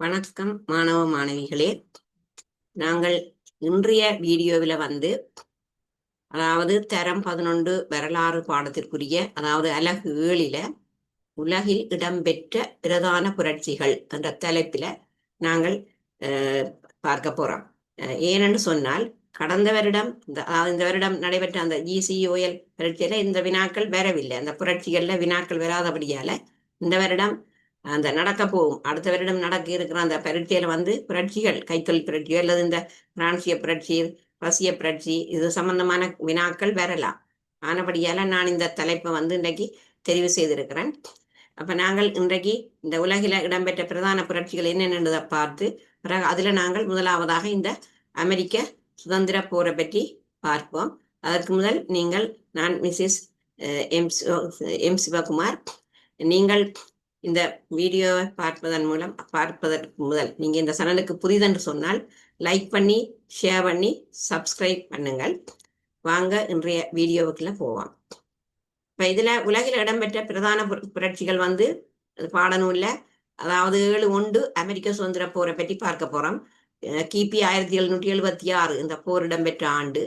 வணக்கம் மாணவ மாணவிகளே. நாங்கள் இன்றைய வீடியோவில் வந்து அதாவது தரம் பதினொன்று வரலாறு பாடத்திற்குரிய அதாவது அலகு ஏழில உலகில் இடம்பெற்ற பிரதான புரட்சிகள் என்ற தலைப்பில் நாங்கள் அஹ், பார்க்க போறோம். அஹ், ஏனென்று சொன்னால் கடந்த வருடம் இந்த அதாவது இந்த வருடம் நடைபெற்ற அந்த ஜிசிஓஎல் புரட்சியில இந்த வினாக்கள் வரவில்லை. அந்த புரட்சிகள்ல வினாக்கள் வராதபடியால இந்த வருடம் அந்த நடக்க போகும். அடுத்த வருடம் நடக்க இருக்கிற அந்த பரீட்சையில வந்து புரட்சிகள் கைத்தொழில் புரட்சியோ அல்லது இந்த பிரான்சிய புரட்சி ரஷ்ய புரட்சி இது சம்பந்தமான வினாக்கள் வரலாம். ஆனபடியால நான் இந்த தலைப்பை வந்து இன்றைக்கு தெரிவு செய்திருக்கிறேன். அப்ப நாங்கள் இன்றைக்கு இந்த உலகில இடம்பெற்ற பிரதான புரட்சிகள் என்னென்னதை பார்த்து பிறகு அதுல நாங்கள் முதலாவதாக இந்த அமெரிக்க சுதந்திர போரை பற்றி பார்ப்போம். அதற்கு முதல் நீங்கள் நான் மிஸ்ஸஸ் எம் எம் சிவகுமார். நீங்கள் இந்த வீடியோவை பார்ப்பதன் மூலம் பார்ப்பதற்கு முதல் நீங்கள் இந்த சேனலுக்கு புதிதென்று சொன்னால் லைக் பண்ணி ஷேர் பண்ணி சப்ஸ்கிரைப் பண்ணுங்கள். வாங்க இன்றைய வீடியோவுக்குள்ள போவோம். இப்போ இதில் உலகில் இடம்பெற்ற பிரதான புரட்சிகள் வந்து அது பாடநூல்ல அதாவது ஏழு ஒன்று அமெரிக்க சுதந்திர போரை பற்றி பார்க்க போகிறோம் கிபி ஆயிரத்தி எழுநூற்றி எழுபத்தி ஆறு இந்த போர் இடம்பெற்ற ஆண்டு.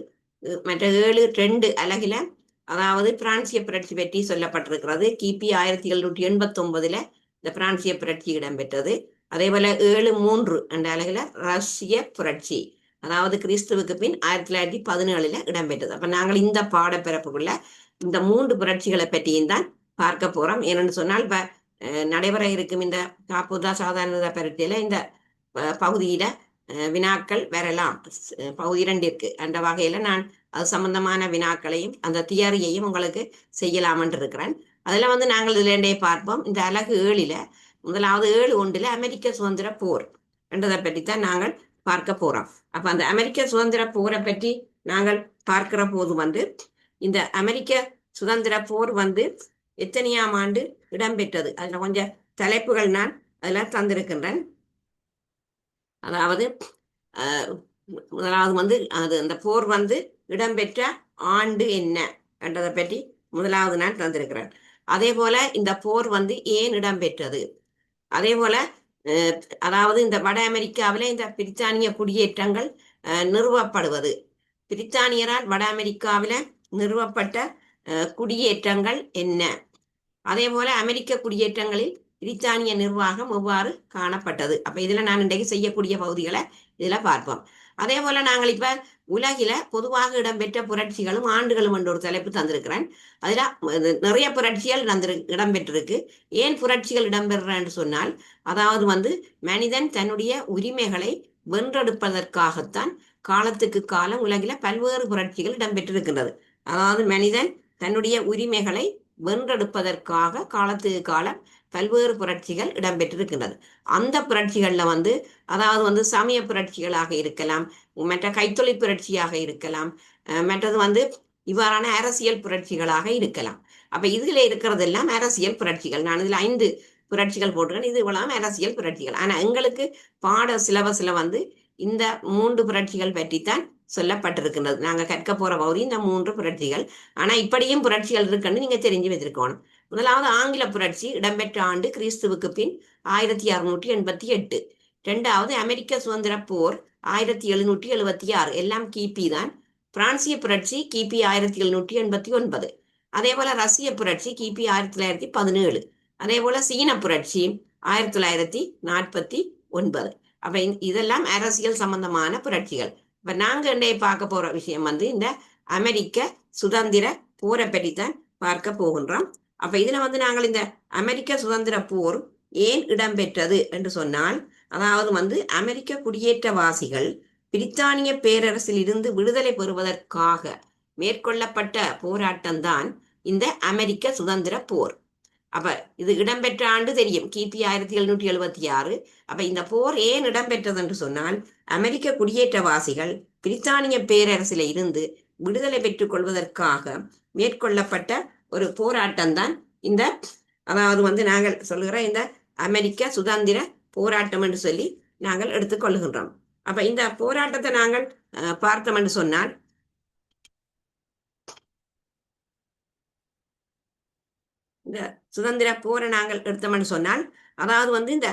மற்ற ஏழு ரெண்டு அலகில் அதாவது பிரான்சிய புரட்சி பற்றி சொல்லப்பட்டிருக்கிறது. கிபி ஆயிரத்தி எழுநூற்றி எண்பத்தி ஒன்பதுல இந்த பிரான்சிய புரட்சி இடம்பெற்றது. அதே போல ஏழு மூன்று என்ற அலகில ரஷ்ய புரட்சி அதாவது கிறிஸ்துவுக்கு பின் ஆயிரத்தி தொள்ளாயிரத்தி பதினேழுல இடம்பெற்றது. அப்ப நாங்கள் இந்த பாடப்பிறப்புக்குள்ள இந்த மூன்று புரட்சிகளை பற்றியும் தான் பார்க்க போறோம். ஏனென்று சொன்னால் இப்ப நடைபெற இருக்கும் இந்த காப்புதா சாதாரணதா பரீட்சையில இந்த பகுதியில வினாக்கள் வரலாம். பகுதி இரண்டிற்கு அந்த வகையில நான் அது சம்பந்தமான வினாக்களையும் அந்த தியரியையும் உங்களுக்கு செய்யலாமென்று இருக்கிறேன். அதில் வந்து நாங்கள் இதுலேண்டே பார்ப்போம். இந்த அலகு ஏழில முதலாவது ஏழு ஒன்றில் அமெரிக்க சுதந்திர போர் என்றதை பற்றி தான் நாங்கள் பார்க்க போகிறோம் அப்போ அந்த அமெரிக்க சுதந்திர போரை பற்றி நாங்கள் பார்க்கிற போது வந்து இந்த அமெரிக்க சுதந்திர போர் வந்து எத்தனையாம் ஆண்டு இடம்பெற்றது? அதில் கொஞ்சம் தலைப்புகள் நான் அதில் தந்திருக்கின்றேன். அதாவது முதலாவது வந்து அது அந்த போர் வந்து இடம்பெற்ற ஆண்டு என்ன என்றதை பற்றி முதலாவது நான் தந்திருக்கிறார் அதே போல இந்த போர் வந்து ஏன் இடம்பெற்றது? அதே போல அதாவது இந்த வட அமெரிக்காவில இந்த பிரித்தானிய குடியேற்றங்கள் நிறுவப்படுவது. பிரித்தானியரால் வட அமெரிக்காவில நிறுவப்பட்ட குடியேற்றங்கள் என்ன? அதே போல அமெரிக்க குடியேற்றங்களில் பிரித்தானிய நிர்வாகம் எவ்வாறு காணப்பட்டது? அப்ப இதுல நான் இன்றைக்கு செய்யக்கூடிய பகுதிகளை இதுல பார்ப்போம். அதே போல நாங்கள் இப்ப உலகில பொதுவாக இடம்பெற்ற புரட்சிகளும் ஆண்டுகளும் என்ற ஒரு தலைப்பு தந்திருக்கிறேன். அதுல நிறைய புரட்சிகள் நடந்திரு இடம்பெற்றிருக்கு. ஏன் புரட்சிகள் இடம்பெறுறன்னு சொன்னால் அதாவது வந்து மனிதன் தன்னுடைய உரிமைகளை வென்றெடுப்பதற்காகத்தான் காலத்துக்கு காலம் உலகில பல்வேறு புரட்சிகள் இடம்பெற்றிருக்கின்றது. அதாவது மனிதன் தன்னுடைய உரிமைகளை வென்றெடுப்பதற்காக காலத்துக்கு காலம் பல்வேறு புரட்சிகள் இடம்பெற்றிருக்கின்றது. அந்த புரட்சிகளில் வந்து அதாவது வந்து சமய புரட்சிகளாக இருக்கலாம் மற்ற கைத்தொழில் புரட்சியாக இருக்கலாம் மற்றது வந்து இவ்வாறான அரசியல் புரட்சிகளாக இருக்கலாம். அப்ப இதுல இருக்கிறதெல்லாம் அரசியல் புரட்சிகள். நான் இதுல ஐந்து புரட்சிகள் போட்டிருக்கேன். இது இவ்வளவு அரசியல் புரட்சிகள். ஆனா எங்களுக்கு பாட சிலபஸ்ல வந்து இந்த மூன்று புரட்சிகள் பற்றித்தான் சொல்லப்பட்டிருக்கின்றது. நாங்க கற்க போற பகுதி இந்த மூன்று புரட்சிகள். ஆனா இப்படியும் புரட்சிகள் இருக்குன்னு நீங்க தெரிஞ்சு வச்சிருக்கணும். முதலாவது ஆங்கில புரட்சி இடம்பெற்ற ஆண்டு கிறிஸ்துவுக்கு பின் ஆயிரத்தி அறுநூற்றி எண்பத்தி எட்டு. ரெண்டாவது அமெரிக்க சுதந்திர போர் ஆயிரத்தி எழுநூற்றி எழுபத்தி ஆறு. எல்லாம் கிபி தான். பிரான்சிய புரட்சி கிபி ஆயிரத்தி எழுநூற்றி எண்பத்தி ஒன்பது. அதே போல ரஷ்ய புரட்சி கிபி ஆயிரத்தி தொள்ளாயிரத்தி பதினேழு. அதே போல சீன புரட்சி ஆயிரத்தி தொள்ளாயிரத்தி நாற்பத்தி ஒன்பது. அப்ப இதெல்லாம் அரசியல் சம்பந்தமான புரட்சிகள். இப்ப நாங்க இன்றைய பார்க்க போற விஷயம் வந்து இந்த அமெரிக்க சுதந்திர போரை பற்றி தான் பார்க்க போகின்றோம். அப்ப இதுல வந்து நாங்கள் இந்த அமெரிக்க சுதந்திர போர் ஏன் இடம்பெற்றது என்று சொன்னால் அதாவது வந்து அமெரிக்க குடியேற்றவாசிகள் பிரித்தானிய பேரரசில் இருந்து விடுதலை பெறுவதற்காக மேற்கொள்ளப்பட்ட போராட்டம்தான் இந்த அமெரிக்க சுதந்திர போர். அப்ப இது இடம்பெற்ற ஆண்டு தெரியும் கிபி ஆயிரத்தி எழுநூற்றி எழுபத்தி ஆறு. அப்ப இந்த போர் ஏன் இடம்பெற்றது என்று சொன்னால் அமெரிக்க குடியேற்றவாசிகள் பிரித்தானிய பேரரசில இருந்து விடுதலை பெற்றுக் கொள்வதற்காக மேற்கொள்ளப்பட்ட ஒரு போராட்டம் தான் இந்த அதாவது வந்து நாங்கள் சொல்லுகிற இந்த அமெரிக்க சுதந்திர போராட்டம் என்று சொல்லி நாங்கள் எடுத்துக்கொள்கின்றோம். அப்ப இந்த போராட்டத்தை நாங்கள் பார்த்தோம் என்று சொன்னால் இந்த சுதந்திர போரை நாங்கள் எடுத்தோம்னு சொன்னால் அதாவது வந்து இந்த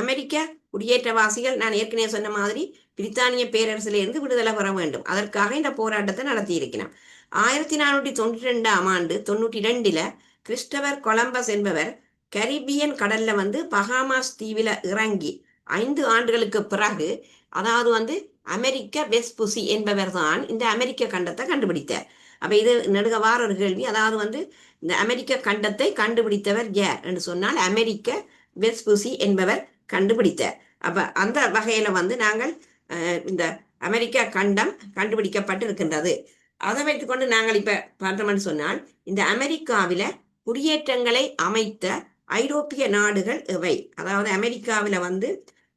அமெரிக்க குடியேற்றவாசிகள் நான் ஏற்கனவே சொன்ன மாதிரி பிரித்தானிய பேரரசிலிருந்து விடுதலை பெற வேண்டும். அதற்காக இந்த போராட்டத்தை நடத்தி இருக்கிறோம் ஆயிரத்தி நானூற்றி தொண்ணூற்றி ரெண்டாம் ஆண்டு தொண்ணூற்றி இரண்டில் கிறிஸ்டவர் கொலம்பஸ் என்பவர் கரிபியன் கடல்ல வந்து பகாமாஸ் தீவில இறங்கி ஐந்து ஆண்டுகளுக்கு பிறகு அதாவது வந்து அமெரிக்க வெஸ்புசி என்பவர் தான் இந்த அமெரிக்க கண்டத்தை கண்டுபிடித்தார். அப்ப இது நெடுகவார ஒரு கேள்வி. அதாவது வந்து இந்த அமெரிக்க கண்டத்தை கண்டுபிடித்தவர் யார் என்று சொன்னால் அமெரிக்க வெஸ்புசி என்பவர் கண்டுபிடித்தார். அப்ப அந்த வகையில வந்து நாங்கள் இந்த அமெரிக்க கண்டம் கண்டுபிடிக்கப்பட்டு இருக்கின்றது அதை வைத்துக்கொண்டு நாங்கள் இப்ப பார்த்தோம்னு சொன்னால் இந்த அமெரிக்காவில குடியேற்றங்களை அமைத்த ஐரோப்பிய நாடுகள் எவை? அதாவது அமெரிக்காவில வந்து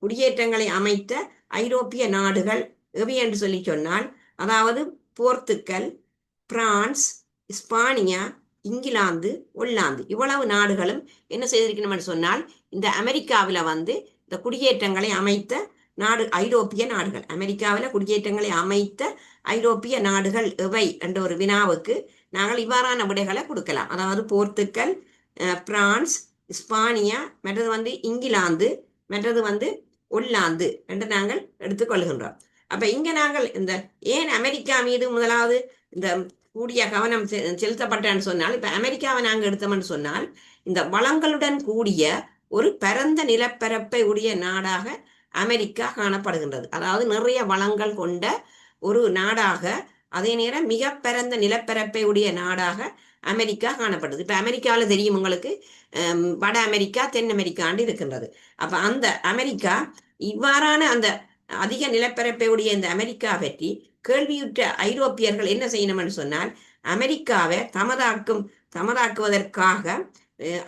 குடியேற்றங்களை அமைத்த ஐரோப்பிய நாடுகள் எவை என்று சொல்லி சொன்னால் அதாவது போர்த்துக்கல் பிரான்ஸ் இஸ்பானியா இங்கிலாந்து ஒல்லாந்து இவ்வளவு நாடுகளும் என்ன செய்திருக்கணும்னு சொன்னால் இந்த அமெரிக்காவில வந்து இந்த குடியேற்றங்களை அமைத்த நாடு ஐரோப்பிய நாடுகள். அமெரிக்காவில் குடியேற்றங்களை அமைத்த ஐரோப்பிய நாடுகள் எவை என்ற ஒரு வினாவுக்கு நாங்கள் இவ்வாறான விடைகளை கொடுக்கலாம். அதாவது போர்த்துக்கல் பிரான்ஸ் இஸ்பானியா மற்றது வந்து இங்கிலாந்து மற்றது வந்து ஒல்லாந்து என்று நாங்கள் எடுத்துக்கொள்கின்றோம் அப்ப இங்க நாங்கள் இந்த ஏன் அமெரிக்கா மீது முதலாவது இந்த கூடிய கவனம் செ- சொன்னால் இப்ப அமெரிக்காவை நாங்கள் எடுத்தோம்னு சொன்னால் இந்த வளங்களுடன் கூடிய ஒரு பரந்த நிலப்பரப்பை உடைய நாடாக அமெரிக்கா காணப்படுகின்றது. அதாவது நிறைய வளங்கள் கொண்ட ஒரு நாடாக அதே நேரம் மிக பரந்த நிலப்பரப்பை உடைய நாடாக அமெரிக்கா காணப்படுது. இப்போ அமெரிக்காவில் தெரியும் உங்களுக்கு வட அமெரிக்கா தென் அமெரிக்காண்டு இருக்கின்றது. அப்போ அந்த அமெரிக்கா இவ்வாறான அந்த அதிக நிலப்பரப்பை உடைய இந்த அமெரிக்கா பற்றி கேள்வியுற்ற ஐரோப்பியர்கள் என்ன செய்யணும்னு சொன்னால் அமெரிக்காவை தமதாக்கும் தமதாக்குவதற்காக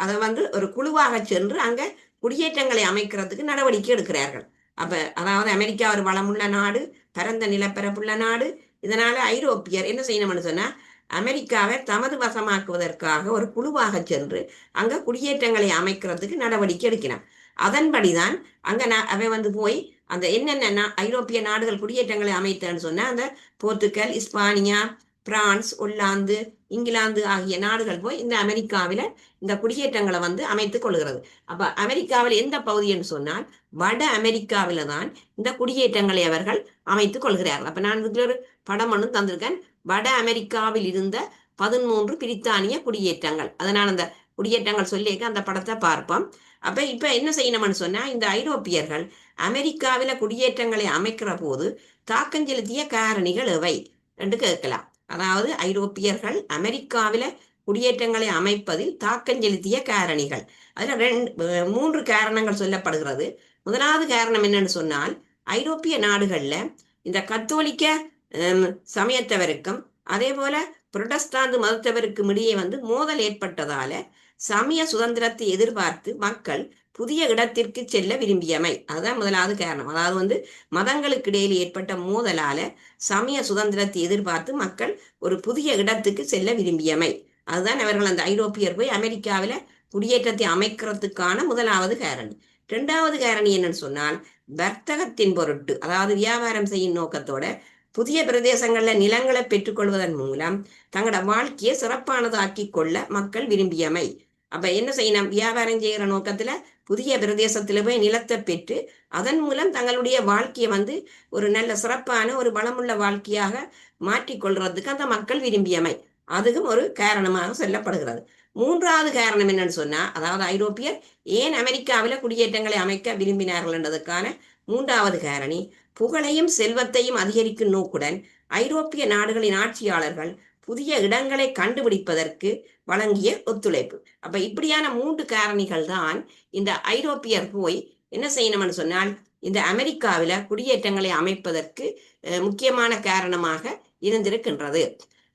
அதை வந்து ஒரு குழுவாக சென்று அங்கே குடியேற்றங்களை அமைக்கிறதுக்கு நடவடிக்கை எடுக்கிறார்கள். அப்ப அதாவது அமெரிக்கா ஒரு வளமுள்ள நாடு பரந்த நிலப்பரப்புள்ள நாடு. இதனால ஐரோப்பியர் என்ன செய்யணும்னு சொன்னா அமெரிக்காவை தமது வசமாக்குவதற்காக ஒரு குழுவாக சென்று அங்க குடியேற்றங்களை அமைக்கிறதுக்கு நடவடிக்கை எடுக்கிறான். அதன்படிதான் அங்க நான் அவன் வந்து போய் அந்த என்னென்ன ஐரோப்பிய நாடுகள் குடியேற்றங்களை அமைத்தன்னு சொன்னா அந்த போர்த்துக்கல் இஸ்பானியா பிரான்ஸ் ஒல்லாந்து இங்கிலாந்து ஆகிய நாடுகள் போய் இந்த அமெரிக்காவில இந்த குடியேற்றங்களை வந்து அமைத்துக் கொள்கிறது. அப்ப அமெரிக்காவில் எந்த பகுதின்னு சொன்னால் வட அமெரிக்காவில தான் இந்த குடியேற்றங்களை அவர்கள் அமைத்துக் கொள்கிறார்கள். அப்ப நான் இதுல ஒரு படம் ஒன்று தந்திருக்கேன். வட அமெரிக்காவில் இருந்த பதிமூன்று பிரித்தானிய குடியேற்றங்கள். அதனால் அந்த குடியேற்றங்கள் சொல்லியிருக்க அந்த படத்தை பார்ப்போம். அப்ப இப்ப என்ன செய்யணும்னு சொன்னா இந்த ஐரோப்பியர்கள் அமெரிக்காவில குடியேற்றங்களை அமைக்கிற போது தாக்கம் செலுத்திய காரணிகள் எவை என்று கேட்கலாம். அதாவது ஐரோப்பியர்கள் அமெரிக்காவில குடியேற்றங்களை அமைப்பதில் தாக்கம் செலுத்திய காரணிகள். அதில் ரெண்டு மூன்று காரணங்கள் சொல்லப்படுகிறது. முதலாவது காரணம் என்னன்னு சொன்னால் ஐரோப்பிய நாடுகள்ல இந்த கத்தோலிக்க சமயத்தவருக்கும் அதே போல புரொட்டஸ்டாந்து மதத்தவருக்கும் இடையே வந்து மோதல் ஏற்பட்டதால சமய சுதந்திரத்தை எதிர்பார்த்து மக்கள் புதிய இடத்திற்கு செல்ல விரும்பியமை. அதுதான் முதலாவது காரணம். அதாவது வந்து மதங்களுக்கு இடையில் ஏற்பட்ட மோதலால சமய சுதந்திரத்தை எதிர்பார்த்து மக்கள் ஒரு புதிய இடத்துக்கு செல்ல விரும்பியமை. அதுதான் அவர்கள் அந்த ஐரோப்பியர் போய் அமெரிக்காவில குடியேற்றத்தை அமைக்கிறதுக்கான முதலாவது காரணம். இரண்டாவது காரணி என்னன்னு சொன்னால் வர்த்தகத்தின் பொருட்டு அதாவது வியாபாரம் செய்யும் நோக்கத்தோட புதிய பிரதேசங்கள்ல நிலங்களை பெற்றுக்கொள்வதன் மூலம் தங்களோட வாழ்க்கையை சிறப்பானதாக்கி கொள்ள மக்கள் விரும்பியமை. அப்ப என்ன செய்யணும்? வியாபாரம் செய்கிற நோக்கத்துல புதிய பிரதேசத்துல போய் நிலத்தை பெற்று அதன் மூலம் தங்களுடைய வாழ்க்கையை வந்து ஒரு நல்ல சிறப்பான ஒரு வளமுள்ள வாழ்க்கையாக மாற்றிக்கொள்றதுக்கு அந்த மக்கள் விரும்பியமை. அதுவும் ஒரு காரணமாக சொல்லப்படுகிறது. மூன்றாவது காரணம் என்னன்னு சொன்னா அதாவது ஐரோப்பியர் ஏன் அமெரிக்காவில குடியேற்றங்களை அமைக்க விரும்பினார்கள் என்றதுக்கான மூன்றாவது காரணி புகழையும் செல்வத்தையும் அதிகரிக்கும் நோக்குடன் ஐரோப்பிய நாடுகளின் ஆட்சியாளர்கள் புதிய இடங்களை கண்டுபிடிப்பதற்கு வழங்கிய ஒத்துழைப்பு. அப்ப இப்படியான மூன்று காரணிகள் தான் இந்த ஐரோப்பியர் போய் என்ன செய்யணும்னு சொன்னால் இந்த அமெரிக்காவில குடியேற்றங்களை அமைப்பதற்கு முக்கியமான காரணமாக இருந்திருக்கின்றது.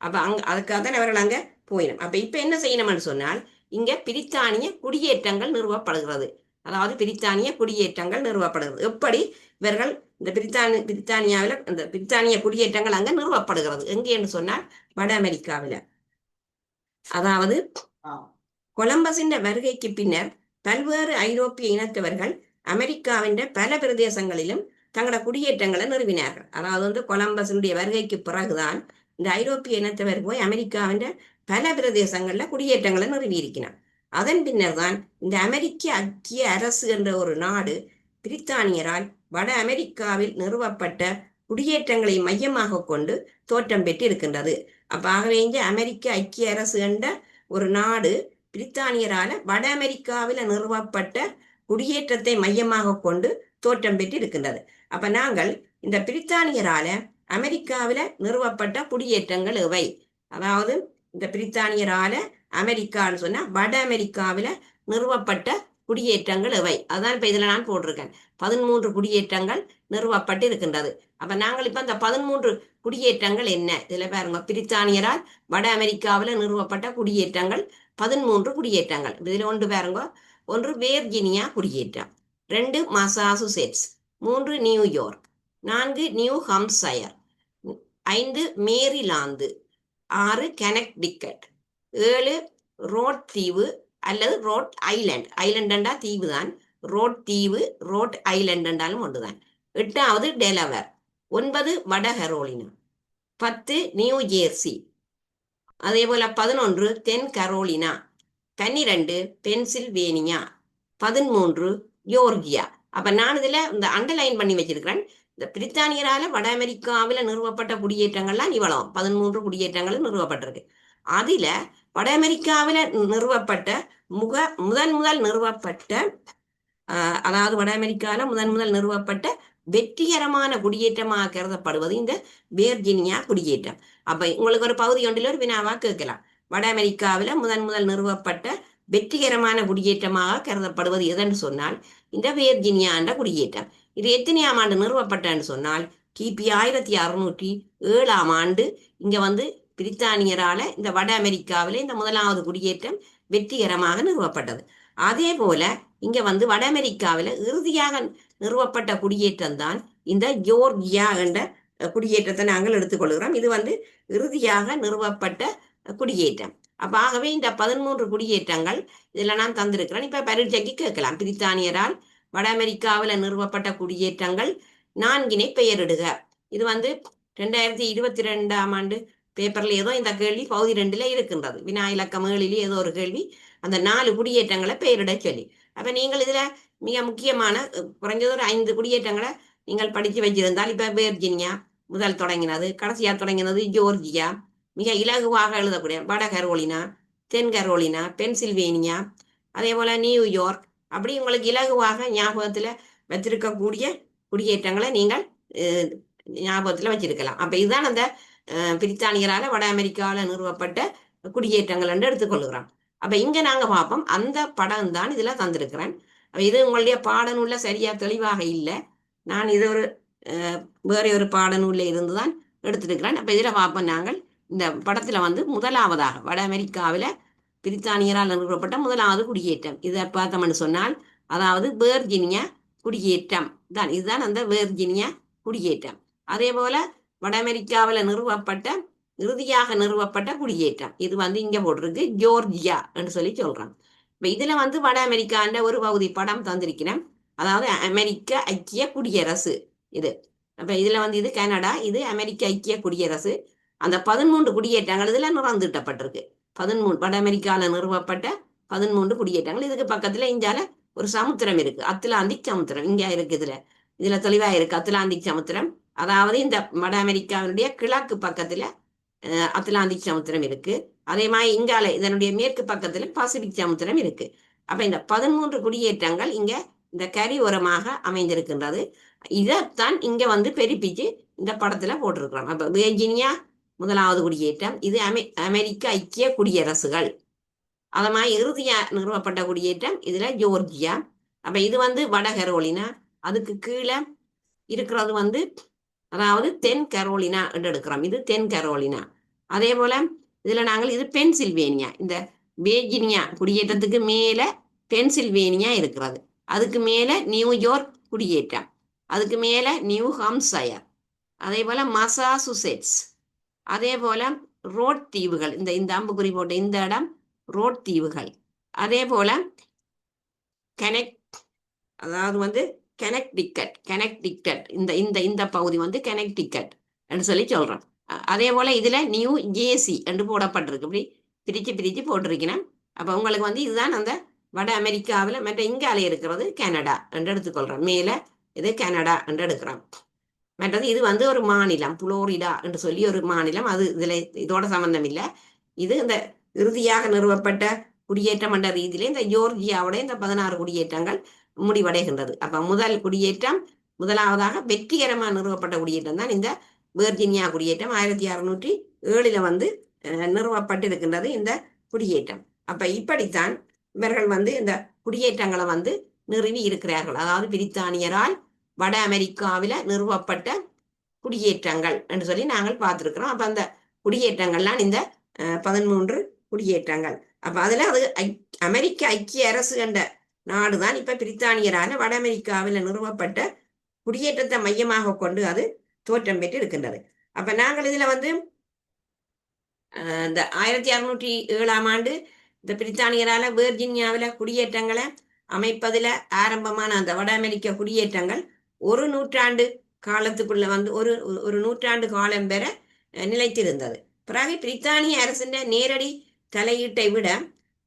அப்ப அங்க அதுக்காக தான் அவர்கள் அங்க போயிடும். அப்ப இப்ப என்ன செய்யணும்னு சொன்னால் இங்க பிரித்தானிய குடியேற்றங்கள் நிறுவப்படுகிறது. அதாவது பிரித்தானிய குடியேற்றங்கள் நிறுவப்படுகிறது. எப்படி? இவர்கள் இந்த பிரித்தானி பிரித்தானியாவில் இந்த பிரித்தானிய குடியேற்றங்கள் அங்க நிறுவப்படுகிறது. எங்கே என்று சொன்னால் வட அமெரிக்காவில. அதாவது கொலம்பஸின் வருகைக்கு பின்னர் பல்வேறு ஐரோப்பிய இனத்தவர்கள் அமெரிக்காவின் பல பிரதேசங்களிலும் தங்களோட குடியேற்றங்களை நிறுவினார்கள். அதாவது வந்து கொலம்பஸினுடைய வருகைக்கு பிறகுதான் இந்த ஐரோப்பிய இனத்தவர் போய் அமெரிக்காவின் பல பிரதேசங்கள்ல குடியேற்றங்களை நிறுவியிருக்கிறான் அதன் பின்னர் தான் இந்த அமெரிக்க ஐக்கிய அரசு என்ற ஒரு நாடு பிரித்தானியரால் வட அமெரிக்காவில் நிறுவப்பட்ட குடியேற்றங்களை மையமாக கொண்டு தோற்றம் பெற்று இருக்கின்றது அப்ப ஆகவே இங்க அமெரிக்க ஐக்கிய அரசு என்ற ஒரு நாடு பிரித்தானியரால வட அமெரிக்காவில் நிறுவப்பட்ட குடியேற்றத்தை மையமாக கொண்டு தோற்றம் பெற்று இருக்கின்றது அப்ப நாங்கள் இந்த பிரித்தானியரால அமெரிக்காவில நிறுவப்பட்ட குடியேற்றங்கள் இவை அதாவது இந்த பிரித்தானியரால அமெரிக்கான்னு சொன்னா வட அமெரிக்காவில நிறுவப்பட்ட குடியேற்றங்கள் இவை. அதான் இப்ப இதுல நான் போட்டிருக்கேன். பதிமூன்று குடியேற்றங்கள் நிறுவப்பட்டு இருக்கின்றது. அப்ப நாங்கள் இப்ப அந்த பதிமூன்று குடியேற்றங்கள் என்ன? இதுல பாருங்க. பிரித்தானியரால் வட அமெரிக்காவில நிறுவப்பட்ட குடியேற்றங்கள் பதிமூன்று குடியேற்றங்கள். இதுல ஒன்று பாருங்க. ஒன்று வேர்ஜினியா குடியேற்றம். ரெண்டு மசாசுசெட்ஸ். மூன்று நியூயார்க். நான்கு நியூ ஹம்சயர் ஐந்து மேரிலாந்து. ஆறு கனெக்டிக்கட். ஏழு ரோட் தீவு அல்லது ரோட் ஐலண்ட். ஐலண்டண்டா தீவு தான் ரோட் தீவு ரோட் ஐலண்ட் என்றாலும் ஒன்றுதான். எட்டாவது டெலவர். ஒன்பது வட கரோலினா. பத்து நியூ ஜேர்சி. அதே போல பதினொன்று தென் கரோலினா. பன்னிரண்டு பென்சில்வேனியா. பதிமூன்று யோர்கியா அப்ப நான் இதுல இந்த அண்டர்லைன் பண்ணி வச்சிருக்கிறேன். இந்த பிரித்தானியரால வட அமெரிக்காவில நிறுவப்பட்ட குடியேற்றங்கள்லாம் இவ்வளவு. பதிமூன்று குடியேற்றங்கள் நிறுவப்பட்டிருக்கு. அதுல வட அமெரிக்காவில நிறுவப்பட்ட முக முதன் முதல் நிறுவப்பட்ட ஆஹ், அதாவது வட அமெரிக்காவில முதன் முதல் நிறுவப்பட்ட வெற்றிகரமான குடியேற்றமாக கருதப்படுவது இந்த வேர்ஜினியா குடியேற்றம். அப்ப உங்களுக்கு ஒரு பகுதி ஒன்றில் ஒரு வினாவா கேட்கலாம். வட அமெரிக்காவில முதன் முதல் நிறுவப்பட்ட வெற்றிகரமான குடியேற்றமாக கருதப்படுவது எதென்று சொன்னால் இந்த வேர்ஜினியா என்ற குடியேற்றம். இது எத்தனையாம் ஆண்டு நிறுவப்பட்டன்னு சொன்னால் கிபி ஆயிரத்தி அறுநூற்றி ஏழாம் ஆண்டு இங்க வந்து பிரித்தானியரால இந்த வட அமெரிக்காவில இந்த முதலாவது குடியேற்றம் வெற்றிகரமாக நிறுவப்பட்டது. அதே போல இங்க வந்து வட அமெரிக்காவில இறுதியாக நிறுவப்பட்ட குடியேற்றம் தான் இந்த ஜோர்ஜியா என்ற குடியேற்றத்தை நாங்கள் எடுத்துக்கொள்கிறோம். இது வந்து இறுதியாக நிறுவப்பட்ட குடியேற்றம். அப்ப ஆகவே இந்த பதிமூன்று குடியேற்றங்கள் இதெல்லாம் நான் தந்திருக்கிறேன். இப்ப பரீட்சைக்கு கேட்கலாம். பிரித்தானியரால் வட அமெரிக்காவில் நிறுவப்பட்ட குடியேற்றங்கள் நான்கினை பெயரிடுக. இது வந்து ரெண்டாயிரத்தி இருபத்தி ரெண்டாம் ஆண்டு பேப்பர்ல ஏதோ இந்த கேள்வி பகுதி ரெண்டுல இருக்கின்றது. வினா இலக்கம் ஏழிலே ஏதோ ஒரு கேள்வி. அந்த நாலு குடியேற்றங்களை பெயரிட சொல்லி. அப்ப நீங்கள் இதுல மிக முக்கியமான குறைஞ்சது ஒரு ஐந்து குடியேற்றங்களை நீங்கள் படித்து வச்சிருந்தால் இப்ப வேர்ஜினியா முதல் தொடங்கினது கடைசியா தொடங்கினது ஜோர்ஜியா மிக இலகுவாக எழுதக்கூடிய வட கரோலினா தென் கரோலினா பென்சில்வேனியா அதே போல நியூயார்க் அப்படி உங்களுக்கு இலகுவாக ஞாபகத்துல வச்சிருக்கக்கூடிய குடியேற்றங்களை நீங்கள் ஞாபகத்துல வச்சிருக்கலாம். அப்ப இதுதான் அந்த பிரித்தானியரால வட அமெரிக்காவில் நிறுவப்பட்ட குடியேற்றங்கள் என்று எடுத்துக்கொள்கிறோம். அப்ப இங்க நாங்க பார்ப்போம். அந்த படம் தான் இதுல தந்திருக்கிறேன். அப்ப இது உங்களுடைய பாடநூல்ல சரியா தெளிவாக இல்லை. நான் இது ஒரு வேற ஒரு பாடநூல்ல இருந்து தான் எடுத்திருக்கிறேன். அப்ப இதுல பார்ப்போம் நாங்கள். இந்த படத்துல வந்து முதலாவதாக வட அமெரிக்காவில பிரித்தானியரால் நிறுவப்பட்ட முதலாவது குடியேற்றம். இதை பார்த்தோம்னு சொன்னால் அதாவது வேர்ஜினியா குடியேற்றம். தான் இதுதான் அந்த வேர்ஜினியா குடியேற்றம். அதே போல வட அமெரிக்காவில் நிறுவப்பட்ட இறுதியாக நிறுவப்பட்ட குடியேற்றம். இது வந்து இங்க போட்டிருக்கு ஜோர்ஜியா என்று சொல்லி சொல்றான் இப்ப இதுல வந்து வட அமெரிக்கான்ற ஒரு பகுதி படம் தந்திருக்கிறேன் அதாவது அமெரிக்க ஐக்கிய குடியரசு இது. அப்ப இதுல வந்து இது கனடா இது அமெரிக்க ஐக்கிய குடியரசு. அந்த பதிமூன்று குடியேற்றங்கள் இதுல நிறந்துட்டப்பட்டிருக்கு பதிமூணு வட அமெரிக்கால நிறுவப்பட்ட பதிமூன்று குடியேற்றங்கள். இதுக்கு பக்கத்துல இந்தியால ஒரு சமுத்திரம் இருக்கு. அத்லாந்திக் சமுத்திரம். இங்க இருக்கு இதுல. இதுல தெளிவா இருக்கு. அத்லாந்திக் சமுத்திரம். அதாவது இந்த வட அமெரிக்காவினுடைய கிழக்கு பக்கத்துல அத்லாந்திக் சமுத்திரம் இருக்கு. அதே மாதிரி இங்கால இதனுடைய மேற்கு பக்கத்துல பசிபிக் சமுத்திரம் இருக்கு. அப்ப இந்த பதிமூன்று குடியேற்றங்கள் இங்க இந்த கரி ஓரமாக அமைந்திருக்கின்றது. இதைத்தான் இங்க வந்து பெருப்பிச்சு இந்த படத்துல போட்டிருக்கிறோம். அப்ப வேர்ஜினியா முதலாவது குடியேற்றம். இது அமெ அமெரிக்க ஐக்கிய குடியரசுகள். அத இறுதியா நிறுவப்பட்ட குடியேற்றம் இதுல ஜோர்ஜியா. அப்ப இது வந்து வட கரோலினா அதுக்கு கீழே இருக்கிறது வந்து அதாவது தென் கரோலினா என்று எடுக்கிறோம். இது தென் கரோலினா. அதே போல இதுல நாங்கள் இது பென்சில்வேனியா. இந்த வேர்ஜினியா குடியேற்றத்துக்கு மேல பென்சில்வேனியா இருக்கிறது. அதுக்கு மேல நியூயார்க் குடியேற்றம். அதுக்கு மேல நியூ ஹாம்சயர் அதே போல மசாசுசெட்ஸ். அதே போல ரோட் தீவுகள். இந்த இந்த அம்புக்குறி போட்ட இந்த இடம் ரோட் தீவுகள். அதே போல கனெக்ட் அதாவது வந்து கனெக்டிக்கட் கனெக்டிக்கட் இந்த இந்த இந்த பகுதி வந்து கனெக்டிக்கட் என்று சொல்லி சொல்றோம். அதே போல இதுல நியூ ஜேசி என்று போடப்பட்டிருக்கு. இப்படி பிரிச்சு பிரிச்சு போட்டிருக்கிறேன். அப்ப உங்களுக்கு வந்து இதுதான் அந்த வட அமெரிக்காவில் மற்ற இங்காலே இருக்கிறது கனடா என்று எடுத்துக்கொள்றோம். மேலே இது கனடா என்று எடுக்கிறோம். மற்றது இது வந்து ஒரு மாநிலம் புளோரிடா என்று சொல்லி ஒரு மாநிலம். அது இதுல இதோட சம்பந்தம் இல்லை இது இந்த இறுதியாக நிறுவப்பட்ட குடியேற்றம் என்ற ரீதியிலே இந்த ஜோர்ஜியாவோட இந்த பதினாறு குடியேற்றங்கள் முடிவடைகின்றது. அப்ப முதல் குடியேற்றம் முதலாவதாக வெற்றிகரமாக நிறுவப்பட்ட குடியேற்றம் தான் இந்த வேர்ஜினியா குடியேற்றம். ஆயிரத்தி அறுநூற்றி ஏழுல வந்து நிறுவப்பட்டிருக்கின்றது இந்த குடியேற்றம். அப்ப இப்படித்தான் இவர்கள் வந்து இந்த குடியேற்றங்களை வந்து நிறுவி இருக்கிறார்கள். அதாவது பிரித்தானியரால் வட அமெரிக்காவில நிறுவப்பட்ட குடியேற்றங்கள் என்று சொல்லி நாங்கள் பார்த்துருக்குறோம். அப்ப அந்த குடியேற்றங்கள்லாம் இந்த பதிமூன்று குடியேற்றங்கள். அப்ப அதுல அது அமெரிக்க ஐக்கிய அரசு என்ற நாடுதான் இப்ப பிரித்தானியரான வட அமெரிக்காவில் நிறுவப்பட்ட குடியேற்றத்தை மையமாக கொண்டு அது தோற்றம் பெற்று இருக்கின்றது. அப்ப நாங்கள் இதுல வந்து இந்த ஆயிரத்தி அறுநூற்றி ஏழாம் ஆண்டு இந்த பிரித்தானியரால வேர்ஜினியாவில குடியேற்றங்களை அமைப்பதில் ஆரம்பமான அந்த வட அமெரிக்க குடியேற்றங்கள் ஒரு நூற்றாண்டு காலத்துக்குள்ள வந்து ஒரு ஒரு நூற்றாண்டு காலம் பெற நிலைத்திருந்தது. பிறகு பிரித்தானிய அரசின் நேரடி தலையீட்டை விட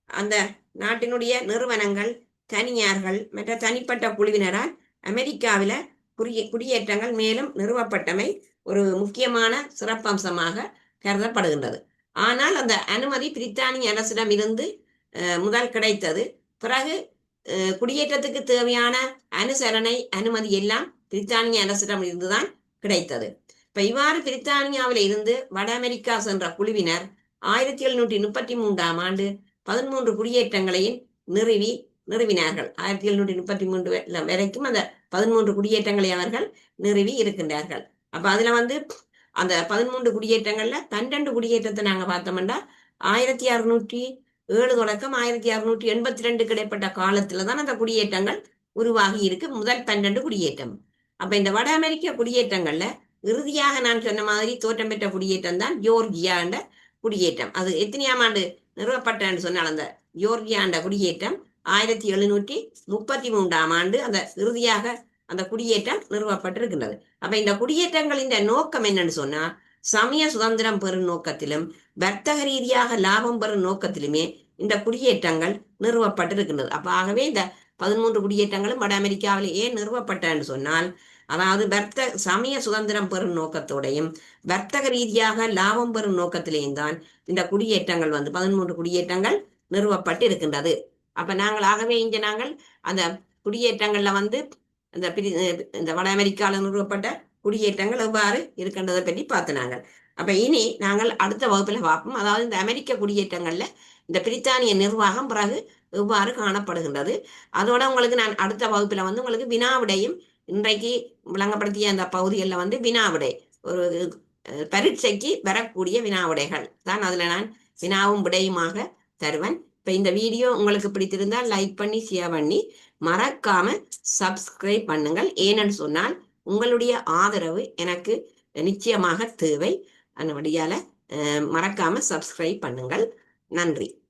அந்த நாட்டினுடைய நிறுவனங்கள் தனியார்கள் மற்ற தனிப்பட்ட குழுவினரால் அமெரிக்காவில குடிய குடியேற்றங்கள் மேலும் நிறுவப்பட்டமை ஒரு முக்கியமான சிறப்பம்சமாக கருதப்படுகின்றது. ஆனால் அந்த அனுமதி பிரித்தானிய அரசிடம் இருந்து முதல் கிடைத்தது. பிறகு குடியேற்றத்துக்கு தேவையான அனுசரணை அனுமதி எல்லாம் பிரித்தானிய அரசிடம் இருந்துதான் கிடைத்தது. இப்ப இவ்வாறு பிரித்தானியாவில இருந்து வட அமெரிக்கா சென்ற குழுவினர் ஆயிரத்தி எழுநூற்றி முப்பத்தி மூன்றாம் ஆண்டு பதிமூன்று குடியேற்றங்களையும் நிறுவி நிறுவினார்கள். ஆயிரத்தி எழுநூற்றி முப்பத்தி மூன்று வரைக்கும் அந்த பதிமூன்று குடியேற்றங்களை அவர்கள் நிறுவி இருக்கின்றார்கள். அப்ப அதுல வந்து அந்த பதிமூன்று குடியேற்றங்கள்ல பன்னெண்டு குடியேற்றத்தை நாங்க பார்த்தோம்னா ஆயிரத்தி அறுநூற்றி ஏழு தொடக்கம் ஆயிரத்தி அறுநூற்றி எண்பத்தி ரெண்டு கிடைப்பட்ட காலத்துல தான் அந்த குடியேற்றங்கள் உருவாகி இருக்கு. முதல் பன்னெண்டு குடியேற்றம். அப்ப இந்த வட அமெரிக்க குடியேற்றங்கள்ல இறுதியாக நான் சொன்ன மாதிரி தோற்றம் பெற்ற குடியேற்றம் தான் ஜோர்ஜியா குடியேற்றம். அது எத்தனையாம் ஆண்டு நிறுவப்பட்டன்னு சொன்னால் அந்த ஜோர்ஜியா குடியேற்றம் ஆயிரத்தி எழுநூற்றி முப்பத்தி மூன்றாம் ஆண்டு அந்த இறுதியாக அந்த குடியேற்றம் நிறுவப்பட்டிருக்கின்றது. அப்ப இந்த குடியேற்றங்களின் நோக்கம் என்னன்னு சொன்னா சமய சுதந்திரம் பெறும் நோக்கத்திலும் வர்த்தக ரீதியாக லாபம் பெறும் நோக்கத்திலுமே இந்த குடியேற்றங்கள் நிறுவப்பட்டிருக்கின்றது. அப்ப ஆகவே இந்த பதிமூன்று குடியேற்றங்களும் வட அமெரிக்காவில் ஏன் நிறுவப்பட்டன்னு சொன்னால் அதாவது வர்த்த சமய சுதந்திரம் பெறும் நோக்கத்தோடையும் வர்த்தக ரீதியாக லாபம் பெறும் நோக்கத்திலேயும் தான் இந்த குடியேற்றங்கள் வந்து பதிமூன்று குடியேற்றங்கள் நிறுவப்பட்டு இருக்கின்றது அப்ப நாங்கள் ஆகவே இங்க நாங்கள் அந்த குடியேற்றங்கள்ல வந்து இந்த இந்த வட அமெரிக்காவில் நிறுவப்பட்ட குடியேற்றங்கள் எவ்வாறு இருக்கின்றதை பற்றி பார்த்து நாங்கள் அப்ப இனி நாங்கள் அடுத்த வகுப்புல பார்ப்போம். அதாவது இந்த அமெரிக்க குடியேற்றங்கள்ல இந்த பிரித்தானிய நிர்வாகம் பிறகு எவ்வாறு காணப்படுகின்றது. அதோட உங்களுக்கு நான் அடுத்த வகுப்புல வந்து உங்களுக்கு வினாவிடையும் இன்றைக்கு விளங்கப்படுத்திய அந்த பகுதிகளில் வந்து வினாவிடை ஒரு பரீட்சைக்கு வரக்கூடிய வினாவிடைகள் தான் அதுல நான் வினாவும் விடையுமாக தருவேன். இப்ப இந்த வீடியோ உங்களுக்கு பிடித்திருந்தால் லைக் பண்ணி ஷேர் பண்ணி மறக்காம சப்ஸ்கிரைப் பண்ணுங்கள். ஏனென்று சொன்னால் உங்களுடைய ஆதரவு எனக்கு நிச்சயமாக தேவை. அந்த வழியால மறக்காம சப்ஸ்கிரைப் பண்ணுங்கள். நன்றி.